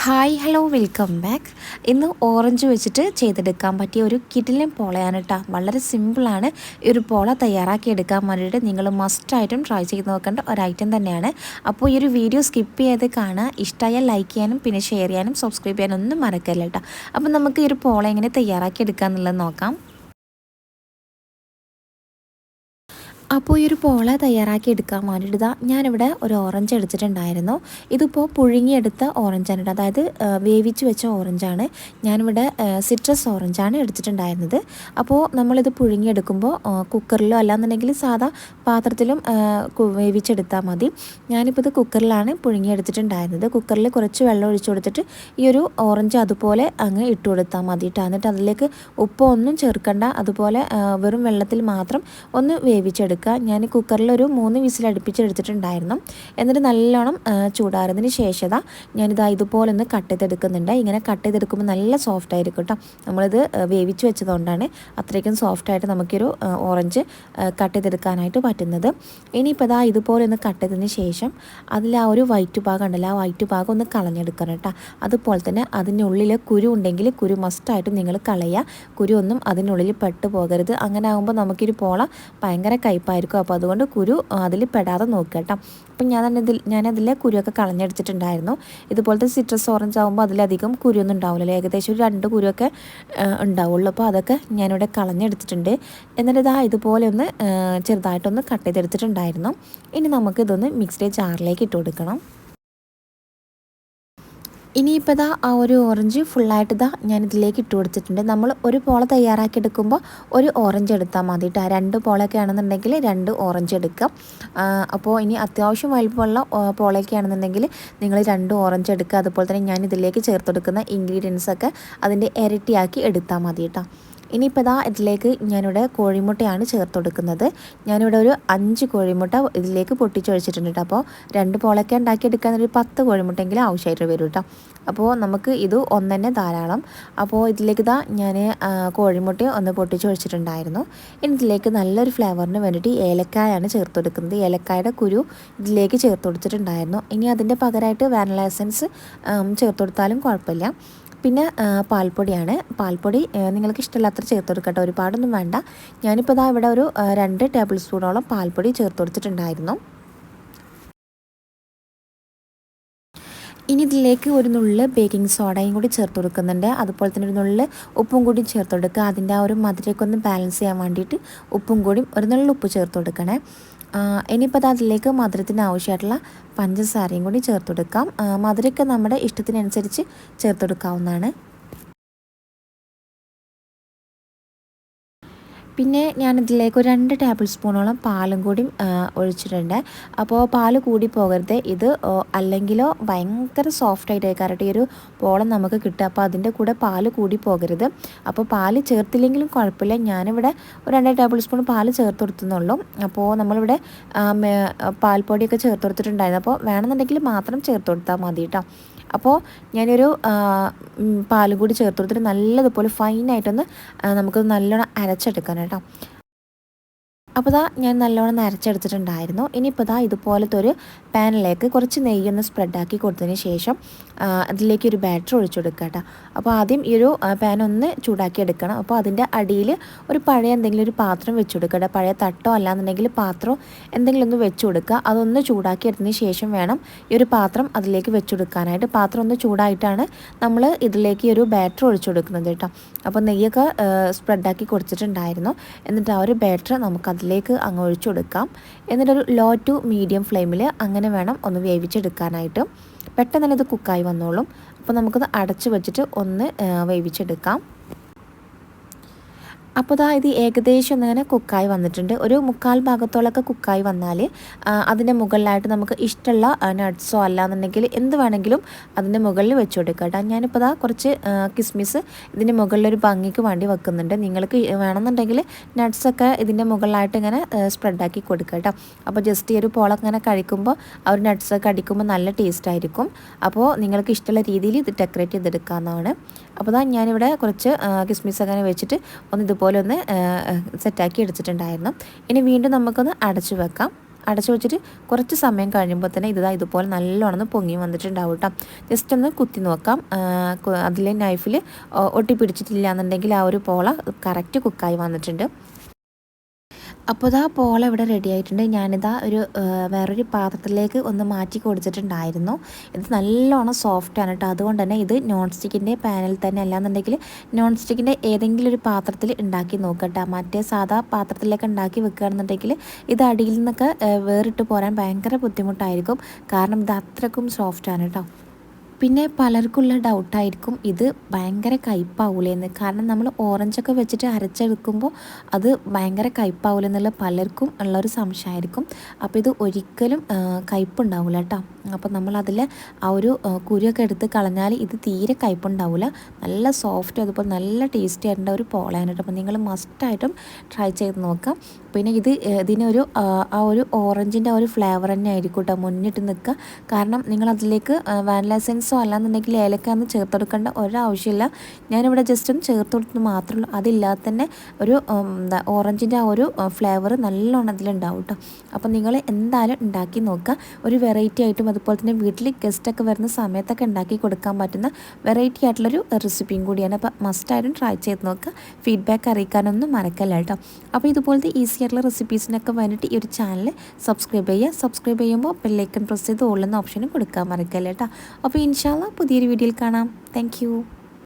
Hi hello welcome back ഇന്ന് orange വെച്ചിട്ട് ചെയ്തെടുക്കാൻ പറ്റിയ ഒരു കിഡിലും പോളയാണ് കേട്ടോ വളരെ സിമ്പിളാണ് ഈ ഒരു പോള തയ്യാറാക്കി എടുക്കാൻ വേണ്ടിയിട്ട് നിങ്ങൾ മസ്റ്റായിട്ടും ട്രൈ ചെയ്ത് നോക്കേണ്ട ഒരു ഐറ്റം തന്നെയാണ്. അപ്പോൾ ഈ ഒരു വീഡിയോ സ്കിപ്പ് ചെയ്ത് കാണുക. ഇഷ്ടമായാൽ ലൈക്ക് ചെയ്യാനും പിന്നെ ഷെയർ ചെയ്യാനും സബ്സ്ക്രൈബ് ചെയ്യാനും ഒന്നും മറക്കല്ല കേട്ടോ അപ്പോൾ നമുക്ക് ഈ ഒരു പോള എങ്ങനെ തയ്യാറാക്കി എടുക്കുക എന്നുള്ളത് നോക്കാം. അപ്പോൾ ഈ ഒരു പോള തയ്യാറാക്കി എടുക്കാൻ വേണ്ടിയിട്ട് ഇതാ ഞാനിവിടെ ഒരു ഓറഞ്ച് എടുത്തിട്ടുണ്ടായിരുന്നു. ഇതിപ്പോൾ പുഴുങ്ങിയെടുത്ത ഓറഞ്ചാണ് അതായത് വേവിച്ച് വെച്ച ഓറഞ്ചാണ് ഞാനിവിടെ സിട്രസ് ഓറഞ്ചാണ് എടുത്തിട്ടുണ്ടായിരുന്നത്. അപ്പോൾ നമ്മളിത് പുഴുങ്ങിയെടുക്കുമ്പോൾ കുക്കറിലോ അല്ലാന്നുണ്ടെങ്കിൽ സാധാ പാത്രത്തിലും വേവിച്ചെടുത്താൽ മതി. ഞാനിപ്പോൾ ഇത് കുക്കറിലാണ് പുഴുങ്ങിയെടുത്തിട്ടുണ്ടായിരുന്നത്. കുക്കറിൽ കുറച്ച് വെള്ളം ഒഴിച്ചു കൊടുത്തിട്ട് ഈ ഒരു ഓറഞ്ച് അതുപോലെ അങ്ങ് ഇട്ട് കൊടുത്താൽ മതി കേട്ടോ. എന്നിട്ട് അതിലേക്ക് ഉപ്പ് ഒന്നും ചേർക്കണ്ട. അതുപോലെ വെറും വെള്ളത്തിൽ മാത്രം ഒന്ന് വേവിച്ചെടുക്കുക എടുക്കുക ഞാൻ കുക്കറിൽ ഒരു മൂന്ന് വിസിൽ അടുപ്പിച്ചെടുത്തിട്ടുണ്ടായിരുന്നു. എന്നിട്ട് നല്ലോണം ചൂടാറുന്നതിന് ശേഷം ഞാനിതാ ഇതുപോലെ ഒന്ന് കട്ട് ചെയ്തെടുക്കുന്നുണ്ട്. ഇങ്ങനെ കട്ട് ചെയ്തെടുക്കുമ്പോൾ നല്ല സോഫ്റ്റ് ആയിരിക്കും കേട്ടോ നമ്മളിത് വേവിച്ച് വെച്ചതുകൊണ്ടാണ് അത്രയ്ക്കും സോഫ്റ്റായിട്ട് നമുക്കൊരു ഓറഞ്ച് കട്ട് ചെയ്തെടുക്കാനായിട്ട് പറ്റുന്നത്. ഇനിയിപ്പോൾ ഇതാ ഇതുപോലെ ഒന്ന് കട്ട് ചെയ്തതിന് ശേഷം അതിൽ ആ ഒരു വൈറ്റ് ഭാഗം ഉണ്ടല്ലോ ആ വൈറ്റ് ഭാഗം ഒന്ന് കളഞ്ഞെടുക്കണം കേട്ടോ അതുപോലെ തന്നെ അതിനുള്ളിൽ കുരു ഉണ്ടെങ്കിൽ കുരു മസ്റ്റായിട്ടും നിങ്ങൾ കളയുക. കുരു ഒന്നും അതിനുള്ളിൽ പെട്ട് പോകരുത്. അങ്ങനെ ആകുമ്പോൾ നമുക്കൊരു പോള ഭയങ്കര കയ്പ ടൈപ്പായിരിക്കും അപ്പോൾ അതുകൊണ്ട് കുരു അതിൽ പെടാതെ നോക്കുക കേട്ടോ. അപ്പം ഞാൻ തന്നെ ഇതിൽ ഞാനതിലെ കുരുവൊക്കെ കളഞ്ഞെടുത്തിട്ടുണ്ടായിരുന്നു. ഇതുപോലത്തെ സിട്രസ് ഓറഞ്ച് ആകുമ്പോൾ അതിലധികം കുരുവൊന്നും ഉണ്ടാവില്ലല്ലോ. ഏകദേശം ഒരു രണ്ട് കുരുവൊക്കെ ഉണ്ടാവുള്ളൂ. അപ്പോൾ അതൊക്കെ ഞാനിവിടെ കളഞ്ഞെടുത്തിട്ടുണ്ട്. എന്നിട്ട് ഇതാ ഇതുപോലെ ഒന്ന് ചെറുതായിട്ടൊന്ന് കട്ട് ചെയ്തെടുത്തിട്ടുണ്ടായിരുന്നു. ഇനി നമുക്കിതൊന്ന് മിക്സ്ഡ് ജാറിലേക്ക് ഇട്ട് കൊടുക്കണം. ഇനിയിപ്പോൾ ഇതാ ആ ഒരു ഓറഞ്ച് ഫുള്ളായിട്ട് ഇതാ ഞാൻ ഇതിലേക്ക് ഇട്ട് കൊടുത്തിട്ടുണ്ട്. നമ്മൾ ഒരു പോള തയ്യാറാക്കി എടുക്കുമ്പോൾ ഒരു ഓറഞ്ച് എടുത്താൽ മതി കേട്ടോ രണ്ട് പോളൊക്കെ ആണെന്നുണ്ടെങ്കിൽ രണ്ട് ഓറഞ്ച് എടുക്കാം. അപ്പോൾ ഇനി അത്യാവശ്യം വലുപ്പമുള്ള പോളയൊക്കെ ആണെന്നുണ്ടെങ്കിൽ നിങ്ങൾ രണ്ട് ഓറഞ്ച് എടുക്കുക. അതുപോലെ തന്നെ ഞാൻ ഇതിലേക്ക് ചേർത്തെടുക്കുന്ന ഇൻഗ്രീഡിയൻസൊക്കെ അതിന്റെ ഇരട്ടിയാക്കി എടുത്താൽ മതി കേട്ടോ ഇനിയിപ്പോൾ ഇതാ ഇതിലേക്ക് ഞാനിവിടെ കോഴിമുട്ടയാണ് ചേർത്ത് കൊടുക്കുന്നത് ഞാനിവിടെ ഒരു അഞ്ച് കോഴിമുട്ട ഇതിലേക്ക് പൊട്ടിച്ചൊഴിച്ചിട്ടുണ്ട് അപ്പോൾ രണ്ട് പോളൊക്കെ ഉണ്ടാക്കിയെടുക്കാൻ ഒരു പത്ത് കോഴിമുട്ടെങ്കിലും ആവശ്യമായിട്ട് വരും കേട്ടോ. അപ്പോൾ നമുക്ക് ഇത് ഒന്നെ ധാരാളം. അപ്പോൾ ഇതിലേക്ക് ഇതാ ഞാൻ കോഴിമുട്ട ഒന്ന് പൊട്ടിച്ചൊഴിച്ചിട്ടുണ്ടായിരുന്നു. ഇനി ഇതിലേക്ക് നല്ലൊരു ഫ്ലേവറിന് വേണ്ടിയിട്ട് ഏലക്കായാണ് ചേർത്ത് കൊടുക്കുന്നത് ഏലക്കായുടെ കുരു ഇതിലേക്ക് ചേർത്ത് കൊടുത്തിട്ടുണ്ടായിരുന്നു ഇനി അതിന്റെ പകരമായിട്ട് വാനില എസൻസ് ചേർത്ത് കൊടുത്താലും കുഴപ്പമില്ല. പിന്നെ പാൽപ്പൊടിയാണ്. പാൽപ്പൊടി നിങ്ങൾക്ക് ഇഷ്ടമില്ലാത്ര ചേർത്ത് കൊടുക്കട്ടെ ഒരുപാടൊന്നും വേണ്ട. ഞാനിപ്പോൾ ഇതാ ഇവിടെ ഒരു രണ്ട് ടേബിൾ സ്പൂണോളം പാൽപ്പൊടി ചേർത്ത് കൊടുത്തിട്ടുണ്ടായിരുന്നു ഇനി ഇതിലേക്ക് ഒരു നുള്ളിൽ ബേക്കിംഗ് സോഡയും കൂടി ചേർത്ത് കൊടുക്കുന്നുണ്ട് അതുപോലെ തന്നെ ഒരു നുള്ളിൽ ഉപ്പും കൂടി ചേർത്ത് കൊടുക്കുക അതിന്റെ ആ ഒരു മധുരമൊക്കെ ബാലൻസ് ചെയ്യാൻ വേണ്ടിയിട്ട് ഉപ്പും കൂടി ഒരു നുള്ളിൽ ഉപ്പ് ചേർത്ത് കൊടുക്കണേ ഇനിയിപ്പോൾ അതിലേക്ക് മധുരത്തിന് ആവശ്യമായിട്ടുള്ള പഞ്ചസാരയും കൂടി ചേർത്ത് കൊടുക്കാം മധുരമൊക്കെ നമ്മുടെ ഇഷ്ടത്തിനനുസരിച്ച് ചേർത്ത് കൊടുക്കാവുന്നതാണ് പിന്നെ ഞാനിതിലേക്ക് ഒരു രണ്ട് ടേബിൾ സ്പൂണോളം പാലും കൂടി ഒഴിച്ചിട്ടുണ്ട്. അപ്പോൾ പാൽ കൂടി പോകരുത്. ഇത് അല്ലെങ്കിലോ ഭയങ്കര സോഫ്റ്റ് ആയിട്ട് ഈ ഒരു പോളം നമുക്ക് കിട്ടുക. അപ്പോൾ അതിന്റെ കൂടെ പാൽ കൂടി പോകരുത്. അപ്പോൾ പാൽ ചേർത്തില്ലെങ്കിലും കുഴപ്പമില്ല. ഞാനിവിടെ ഒരു രണ്ട് ടേബിൾ സ്പൂൺ പാൽ ചേർത്ത് കൊടുത്തുന്നുള്ളൂ. അപ്പോൾ നമ്മളിവിടെ പാൽപ്പൊടിയൊക്കെ ചേർത്ത് കൊടുത്തിട്ടുണ്ടായിരുന്നു. അപ്പോൾ വേണമെന്നുണ്ടെങ്കിൽ മാത്രം ചേർത്ത് കൊടുത്താൽ മതി കേട്ടോ അപ്പോൾ ഞാനൊരു പാലും കൂടി ചേർത്ത് കൊടുത്തിട്ട് നല്ലതുപോലെ ഫൈനായിട്ടൊന്ന് നമുക്ക് നല്ലോണം അരച്ചെടുക്കാൻ കേട്ടോ. അപ്പോൾ ഇതാ ഞാൻ നല്ലോണം നരച്ചെടുത്തിട്ടുണ്ടായിരുന്നു. ഇനിയിപ്പോൾ ദാ ഇതുപോലത്തെ ഒരു പാനിലേക്ക് കുറച്ച് നെയ്യൊന്ന് സ്പ്രെഡാക്കി കൊടുത്തതിന് ശേഷം അതിലേക്ക് ഒരു ബാറ്റർ ഒഴിച്ചു കൊടുക്കുക കേട്ടോ അപ്പോൾ ആദ്യം ഈ ഒരു പാൻ ഒന്ന് ചൂടാക്കി എടുക്കണം. അപ്പോൾ അതിന്റെ അടിയിൽ ഒരു പഴയ എന്തെങ്കിലും ഒരു പാത്രം വെച്ച് കൊടുക്കുക പഴയ തട്ടോ അല്ലാന്നുണ്ടെങ്കിൽ പാത്രമോ എന്തെങ്കിലും ഒന്ന് വെച്ച് കൊടുക്കുക. അതൊന്ന് ചൂടാക്കി എടുത്തതിന് ശേഷം വേണം ഈ ഒരു പാത്രം അതിലേക്ക് വെച്ച് കൊടുക്കാനായിട്ട്. പാത്രം ഒന്ന് ചൂടായിട്ടാണ് നമ്മൾ ഇതിലേക്ക് ഈ ഒരു ബാറ്റർ ഒഴിച്ചു കൊടുക്കുന്നത് കേട്ടോ അപ്പോൾ നെയ്യൊക്കെ സ്പ്രെഡാക്കി കൊടുത്തിട്ടുണ്ടായിരുന്നു. എന്നിട്ട് ആ ഒരു ബാറ്റർ നമുക്കത് അതിലേക്ക് അങ്ങ് ഒഴിച്ചു കൊടുക്കാം. എന്നിട്ടൊരു ലോ ടു മീഡിയം ഫ്ലെയിമിൽ അങ്ങനെ വേണം ഒന്ന് വേവിച്ചെടുക്കാനായിട്ട്. പെട്ടെന്ന് തന്നെ ഇത് കുക്കായി വന്നോളും. അപ്പോൾ നമുക്കത് അടച്ചു വെച്ചിട്ട് ഒന്ന് വേവിച്ചെടുക്കാം. അപ്പോൾ ഇതാ ഇത് ഏകദേശം ഒന്നിങ്ങനെ കുക്കായി വന്നിട്ടുണ്ട്. ഒരു മുക്കാൽ ഭാഗത്തോളമൊക്കെ കുക്കായി വന്നാൽ അതിന്റെ മുകളിലായിട്ട് നമുക്ക് ഇഷ്ടമുള്ള നട്ട്സോ അല്ലാന്നുണ്ടെങ്കിൽ എന്ത് വേണമെങ്കിലും അതിന്റെ മുകളിൽ വെച്ച് കൊടുക്കുക കേട്ടോ. ഞാനിപ്പോൾ ഇതാ കുറച്ച് കിസ്മിസ് ഇതിന്റെ മുകളിലൊരു ഭംഗിക്ക് വേണ്ടി വെക്കുന്നുണ്ട്. നിങ്ങൾക്ക് വേണമെന്നുണ്ടെങ്കിൽ നട്ട്സൊക്കെ ഇതിന്റെ മുകളിലായിട്ട് ഇങ്ങനെ സ്പ്രെഡാക്കി കൊടുക്കുക കേട്ടോ. അപ്പോൾ ജസ്റ്റ് ഈ ഒരു പോളൊക്കെ ഇങ്ങനെ കഴിക്കുമ്പോൾ ആ ഒരു നട്ട്സൊക്കെ അടിക്കുമ്പോൾ നല്ല ടേസ്റ്റ് ആയിരിക്കും. അപ്പോൾ നിങ്ങൾക്ക് ഇഷ്ടമുള്ള രീതിയിൽ ഇത് ഡെക്കറേറ്റ് ചെയ്തെടുക്കാവുന്നതാണ്. അപ്പോൾ ഇതാ ഞാനിവിടെ കുറച്ച് കിസ്മിസ് അങ്ങനെ വെച്ചിട്ട് ഒന്ന് ഇതുപോലെ ഒന്ന് സെറ്റാക്കി എടുത്തിട്ടുണ്ടായിരുന്നു. ഇനി വീണ്ടും നമുക്കൊന്ന് അടച്ചു വെക്കാം. അടച്ചു വെച്ചിട്ട് കുറച്ച് സമയം കഴിയുമ്പോൾ തന്നെ ഇതാ ഇതുപോലെ നല്ലോണം പൊങ്ങി വന്നിട്ടുണ്ടാവും കേട്ടോ ജസ്റ്റ് ഒന്ന് കുത്തി നോക്കാം. അതിലെ നൈഫിൽ ഒട്ടിപ്പിടിച്ചിട്ടില്ല എന്നുണ്ടെങ്കിൽ ആ ഒരു പോള കറക്റ്റ് കുക്കായി വന്നിട്ടുണ്ട്. അപ്പോൾ ഇതാ പോള ഇവിടെ റെഡി ആയിട്ടുണ്ട്. ഞാനിതാ ഒരു വേറൊരു പാത്രത്തിലേക്ക് ഒന്ന് മാറ്റി കൊടുത്തിട്ടുണ്ടായിരുന്നു. ഇത് നല്ലോണം സോഫ്റ്റാണ് കേട്ടോ അതുകൊണ്ട് തന്നെ ഇത് നോൺ സ്റ്റിക്കിന്റെ പാനിൽ തന്നെ അല്ലാന്നുണ്ടെങ്കിൽ നോൺ സ്റ്റിക്കിന്റെ ഏതെങ്കിലും ഒരു പാത്രത്തിൽ ഉണ്ടാക്കി നോക്കട്ടെ മറ്റേ സാധാ പാത്രത്തിലേക്ക് ഉണ്ടാക്കി വെക്കുകയാണെന്നുണ്ടെങ്കിൽ ഇത് അടിയിൽ നിന്നൊക്കെ വേറിട്ട് പോരാൻ ഭയങ്കര ബുദ്ധിമുട്ടായിരിക്കും. കാരണം ഇത് അത്രക്കും സോഫ്റ്റാണ് കേട്ടോ പിന്നെ പലർക്കുള്ള ഡൗട്ടായിരിക്കും ഇത് ഭയങ്കര കയ്പാവൂലെന്ന്. കാരണം നമ്മൾ ഓറഞ്ചൊക്കെ വെച്ചിട്ട് അരച്ചെടുക്കുമ്പോൾ അത് ഭയങ്കര കയ്പാവൂലെന്നുള്ള പലർക്കും ഉള്ളൊരു സംശയമായിരിക്കും. അപ്പോൾ ഇത് ഒരിക്കലും കയ്പുണ്ടാവില്ല കേട്ടോ അപ്പോൾ നമ്മളതിൽ ആ ഒരു കുരുയൊക്കെ എടുത്ത് കളഞ്ഞാൽ ഇത് തീരെ കയ്പുണ്ടാവില്ല നല്ല സോഫ്റ്റ് അതുപോലെ നല്ല ടേസ്റ്റി ആയിട്ടുള്ള ഒരു പോളയാണ് അപ്പോൾ നിങ്ങൾ മസ്റ്റായിട്ടും ട്രൈ ചെയ്ത് നോക്കാം. പിന്നെ ഇത് ഇതിനൊരു ആ ഒരു ഓറഞ്ചിന്റെ ആ ഒരു ഫ്ലേവർ തന്നെ ആയിരിക്കും കേട്ടോ മുന്നിട്ട് നിൽക്കുക. കാരണം നിങ്ങൾ അതിലേക്ക് വാനില എസൻസോ അല്ലാന്നുണ്ടെങ്കിൽ ഏലക്കാന്ന് ചേർത്ത് കൊടുക്കേണ്ട ഒരാവശ്യമില്ല. ഞാനിവിടെ ജസ്റ്റ് ഒന്ന് ചേർത്ത് കൊടുത്തു മാത്രമേ അതില്ലാതെ തന്നെ ഒരു എന്താ ഓറഞ്ചിന്റെ ആ ഒരു ഫ്ലേവർ നല്ലോണം അതിലുണ്ടാവും കേട്ടോ അപ്പോൾ നിങ്ങൾ എന്തായാലും ഉണ്ടാക്കി നോക്കുക. ഒരു വെറൈറ്റി ആയിട്ടും അതുപോലെ തന്നെ വീട്ടിൽ ഗസ്റ്റൊക്കെ വരുന്ന സമയത്തൊക്കെ ഉണ്ടാക്കി കൊടുക്കാൻ പറ്റുന്ന വെറൈറ്റി ആയിട്ടുള്ളൊരു റെസിപ്പിയും കൂടിയാണ്. അപ്പോൾ മസ്റ്റായിട്ടും ട്രൈ ചെയ്ത് നോക്കുക. ഫീഡ്ബാക്ക് അറിയിക്കാനൊന്നും മറക്കല്ല കേട്ടോ അപ്പോൾ ഇതുപോലത്തെ ഈസി ആയിട്ടുള്ള റെസിപ്പീസിനൊക്കെ വേണ്ടിയിട്ട് ഈ ഒരു ചാനൽ സബ്സ്ക്രൈബ് ചെയ്യുക. സബ്സ്ക്രൈബ് ചെയ്യുമ്പോൾ ബെല്ലൈക്കൺ പ്രസ് ചെയ്ത് ഓൾ എന്ന ഓപ്ഷനും കൊടുക്കാൻ മറക്കല്ല കേട്ടോ അപ്പോൾ ഇൻഷാല്ല പുതിയൊരു വീഡിയോയിൽ കാണാം. താങ്ക്